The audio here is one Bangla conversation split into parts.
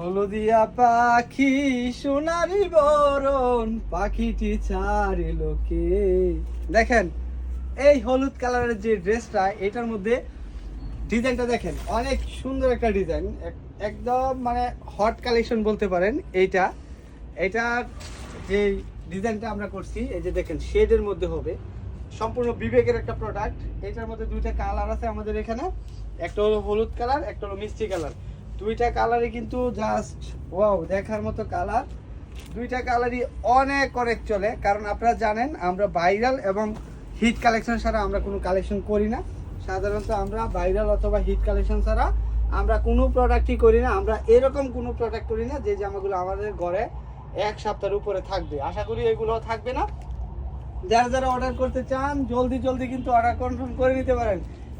হলদিয়া পাখি সোনারি বরণ, পাখিটি ছাড়িল কে দেখেন, এই হলুদ কালারের যে ড্রেসটা, এটার মধ্যে ডিজাইনটা দেখেন, অনেক সুন্দর একটা ডিজাইন। একদম মানে হট কালেকশন বলতে পারেন এইটা। এটা যে ডিজাইনটা আমরা করছি, এই যে দেখেন, শেডের মধ্যে হবে। সম্পূর্ণ বিবেকের একটা প্রোডাক্ট এটার মধ্যে দুইটা কালার আছে আমাদের এখানে। একটা হলো হলুদ কালার, একটা হলো মিষ্টি কালার। দুইটা কালারই কিন্তু জাস্ট ওয়াও দেখার মতো কালার দুইটা কালারই অনেক অনেক চলে, কারণ আপনারা জানেন, আমরা ভাইরাল এবং হিট কালেকশন ছাড়া আমরা কোনো কালেকশন করি না। সাধারণত আমরা ভাইরাল অথবা হিট কালেকশন ছাড়া আমরা কোনো প্রোডাক্টই করি না, আমরা এরকম কোনো প্রোডাক্ট করি না যে জামাগুলো আমাদের ঘরে এক সপ্তাহের উপরে থাকবে। আশা করি এগুলো থাকবে না। যারা যারা অর্ডার করতে চান, জলদি জলদি কিন্তু অর্ডার কনফার্ম করে নিতে পারেন।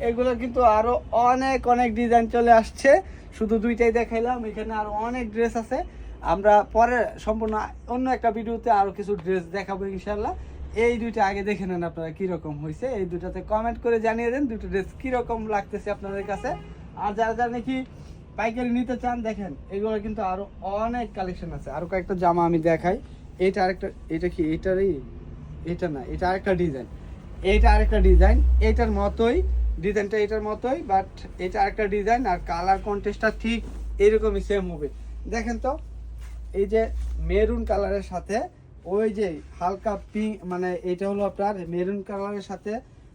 এগুলো কিন্তু আরও অনেক অনেক ডিজাইন চলে আসছে। শুধু দুইটাই দেখাইলাম, এখানে আরও অনেক ড্রেস আছে। আমরা পরে সম্পূর্ণ অন্য একটা ভিডিওতে আরও কিছু ড্রেস দেখাবো ইনশাল্লাহ এই দুইটা আগে দেখে নেন আপনারা কীরকম হয়েছে এই দুটাতে কমেন্ট করে জানিয়ে দেন দুটো ড্রেস কীরকম লাগতেছে আপনাদের কাছে। আর যারা যারা নাকি পাইকারি নিতে চান, দেখেন, এগুলো কিন্তু আরও অনেক কালেকশন আছে। আরও কয়েকটা জামা আমি দেখাই। এটা আরেকটা, এটা কি এটারই? এটা না, এটা আরেকটা ডিজাইন এটা আরেকটা ডিজাইন এটার মতোই ডিজাইনটা এটার মতোই বাট এটা আরেকটা ডিজাইন আর কালার কন্টেস্টটা ঠিক এরকমই সেম হবে দেখেন তো, এই যে মেরুন কালারের সাথে, ওই যে হালকা পিঙ্ক মানে এটা হলো আপনার মেরুন কালারের সাথে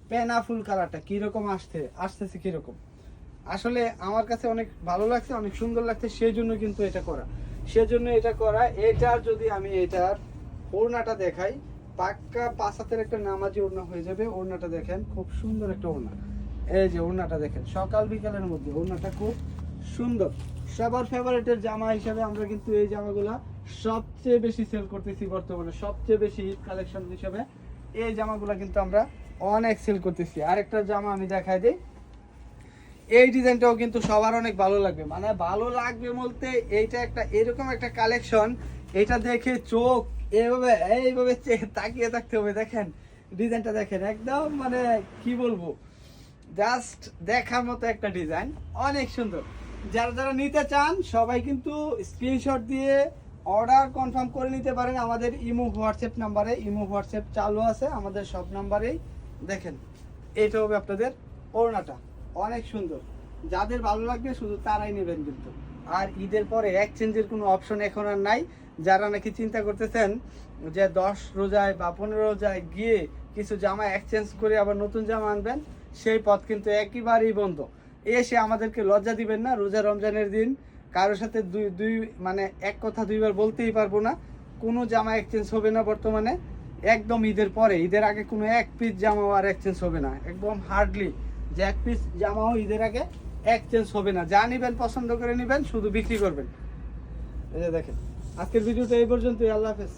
পেনা ফুল কালারটা কীরকম আসছে, আসতেছে কীরকম? আসলে আমার কাছে অনেক ভালো লাগছে, অনেক সুন্দর লাগছে সেই জন্য কিন্তু এটা করা। সেজন্য এটা করা, এটার যদি আমি এটার ওড়নাটা দেখাই, পাক্কা পাঁচ হাতের একটা নামাজি ওড়না হয়ে যাবে, ওড়নাটা দেখেন, খুব সুন্দর একটা ওড়না। এই যে ওড়নাটা দেখেন, সকাল বিকালের মধ্যে ওড়নাটা খুব সুন্দর। সবার ফেভারিটের জামা হিসাবে আমরা কিন্তু এই জামাগুলা সবচেয়ে বেশি সেল করতেছি বর্তমানে, সবচেয়ে বেশি হিট কালেকশন হিসাবে। এই জামাগুলা কিন্তু আমরা অনেক সেল করতেছি। আরেকটা জামা আমি দেখাই দিই। এই ডিজাইনটাও কিন্তু সবার অনেক ভালো লাগবে। মানে ভালো লাগবে বলতে এইটা একটা এরকম একটা কালেকশন এটা দেখে চোখ এইভাবে এইভাবে তাকিয়ে থাকতে হবে। দেখেন, ডিজাইনটা দেখেন, একদম মানে কি বলব? জাস্ট দেখার মতো একটা ডিজাইন অনেক সুন্দর। যারা যারা নিতে চান, সবাই কিন্তু স্ক্রিনশট দিয়ে অর্ডার কনফার্ম করে নিতে পারেন। আমাদের ইমো হোয়াটসঅ্যাপ নাম্বারে, ইমো হোয়াটসঅ্যাপ চালু আছে আমাদের সব নাম্বারেই। দেখেন, এটা হবে আপনাদের ওড়নাটা। অনেক সুন্দর। যাদের ভালো লাগবে, শুধু তারাই নেবেন কিন্তু। আর ঈদের পরে এক্সচেঞ্জের কোনো অপশন এখন আর নাই। যারা নাকি চিন্তা করতেছেন যে দশ রোজায় বা পনেরো রোজায় গিয়ে কিছু জামা এক্সচেঞ্জ করে আবার নতুন জামা আনবেন সেই পথ কিন্তু একেবারেই বন্ধ। এসে আমাদেরকে লজ্জা দিবেন না, রোজা রমজানের দিন। কারোর সাথে দুই দুই মানে এক কথা দুইবার বলতেই পারব না। কোনো জামা এক্সচেঞ্জ হবে না বর্তমানে। একদম ঈদের পরে। ঈদের আগে কোনো এক পিস জামাও আর এক্সচেঞ্জ হবে না। একদম হার্ডলি যে এক পিস জামাও ঈদের আগে এক্সচেঞ্জ হবে না। যা নিবেন, পছন্দ করে নিবেন, শুধু বিক্রি করবেন। এই যে দেখেন, আজকের ভিডিওটা এই পর্যন্তই। আল্লাহ হাফেজ।